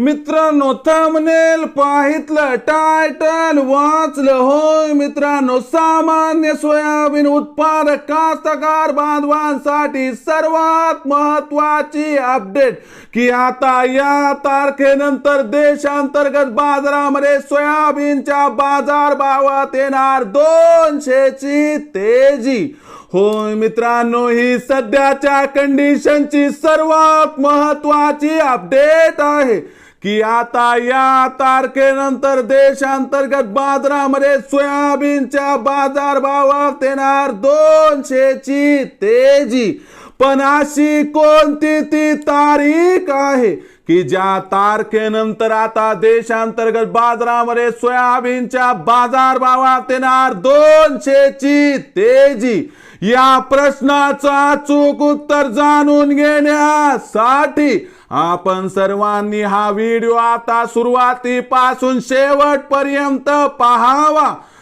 मित्रांनो thumbnail पाहितलं title वाचलं होय मित्रांनो. सामान्य सोयाबीन उत्पादक कास्तकार बांधवांसाठी सर्वात महत्वाची अपडेट की आता या तारखेनंतर देशांतर्गत बाजारामध्ये सोयाबीनच्या बाजार भावात येणार दोनशेची तेजी. होय मित्रांनो ही सध्याच्या कंडिशनची सर्वात महत्वाची अपडेट आहे. की आता या तारखेनंतर देशांतर्गत बाजारामध्ये सोयाबीनच्या बाजार भावात येणार दोनशेची तेजी. पण अशी कोणती ती तारीख आहे की ज्या तारखेनंतर आता देशांतर्गत बाजारामध्ये सोयाबीनच्या बाजार भावात येणार दोनशेची तेजी? या प्रश्नाचा चूक उत्तर जाणून घेण्यासाठी आपण सर्वांनी हा व्हिडिओ आता सुरुवातीपासून शेवटपर्यंत पाहावा.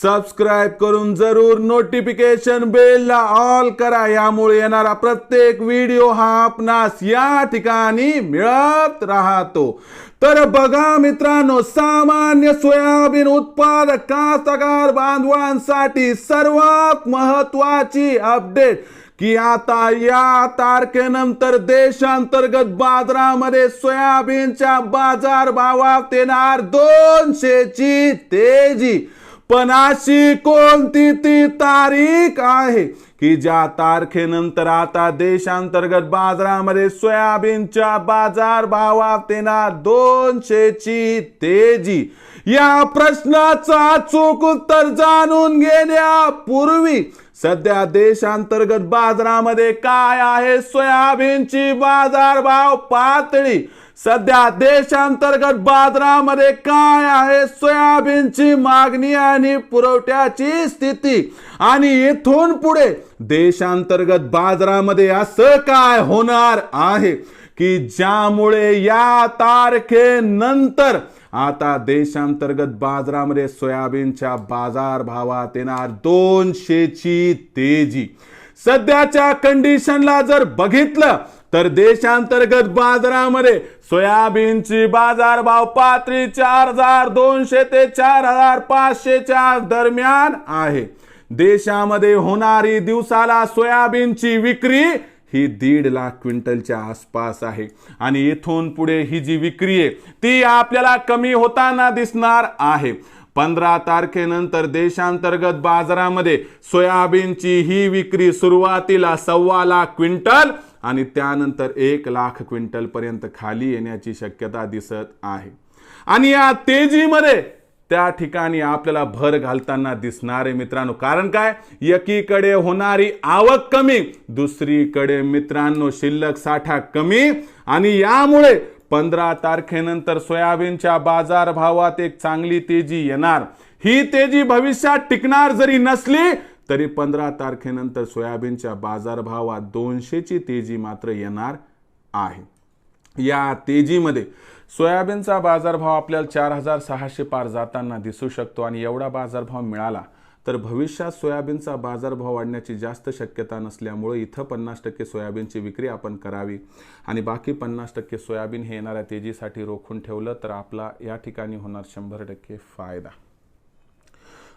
सबस्क्राईब करून जरूर नोटिफिकेशन बेलला ऑल करा. यामुळे येणारा प्रत्येक व्हिडिओ हा आपणास या ठिकाणी मिळत राहतो. तर बघा मित्रांनो सामान्य सोयाबीन उत्पादक कास्तकार बांधवांसाठी सर्वात महत्वाची अपडेट की आता या तारखेनंतर देशांतर्गत बाजारामध्ये सोयाबीनच्या बाजार भावात येणार दोनशेची तेजी. पण अशी कोणती ती तारीख आहे की ज्या तारखेनंतर आता देशांतर्गत बाजारामध्ये सोयाबीनच्या बाजार भावात येणार दोनशेची तेजी? या प्रश्नाचा अचूक उत्तर जाणून घेण्यापूर्वी सध्या देशांतर्गत बाजारामध्ये काय आहे? सोयाबीनची बाजार भाव पातळी. सध्या देशांतर्गत बाजारामध्ये काय आहे? सोयाबीनची मागणी आणि पुरवठ्याची स्थिती. आणि इथून पुढे देशांतर्गत बाजारामध्ये असं काय होणार आहे? की ज्यामुळे या तारखेनंतर आता देशांतर्गत बाजारामध्ये सोयाबीनच्या बाजार भावात येणार दोनशेची तेजी. सध्याच्या कंडिशनला जर बघितलं तर देशांतर्गत बाजारामध्ये सोयाबीनची बाजार भाव पातळी चार हजार दोनशे ते चार हजार पाचशेच्या दरम्यान आहे. देशामध्ये होणारी दिवसाला सोयाबीनची विक्री ही दीड लाख क्विंटलच्या आसपास आहे. आणि इथून पुढे ही जी विक्री आहे ती आपल्याला कमी होताना दिसणार आहे. पंधरा तारखेनंतर देशांतर्गत बाजारामध्ये सोयाबीनची ही विक्री सुरुवातीला सव्वा लाख क्विंटल आणि त्यानंतर एक लाख क्विंटल पर्यंत खाली येण्याची शक्यता दिसत आहे. आणि या तेजीमध्ये त्या ठिकाणी आपल्याला भर घालताना दिसणारे मित्रांनो. कारण काय? एकीकडे होणारी आवक कमी दुसरीकडे मित्रांनो शिल्लक साठा कमी आणि यामुळे पंधरा तारखेनंतर सोयाबीनच्या बाजार भावात एक चांगली तेजी येणार. ही तेजी भविष्यात टिकणार जरी नसली तरी पंधरा तारखेनंतर सोयाबीनच्या बाजारभावात दोनशेची तेजी मात्र येणार आहे. या तेजीमध्ये सोयाबीनचा बाजारभाव आपल्याला चार हजार सहाशे पार जाताना दिसू शकतो आणि एवढा बाजारभाव मिळाला तर भविष्यात सोयाबीनचा बाजारभाव वाढण्याची जास्त शक्यता नसल्यामुळे इथं पन्नास टक्के सोयाबीनची विक्री आपण करावी. आणि बाकी पन्नास टक्के सोयाबीन हे येणाऱ्या तेजीसाठी रोखून ठेवलं तर आपला या ठिकाणी होणार शंभर टक्के फायदा.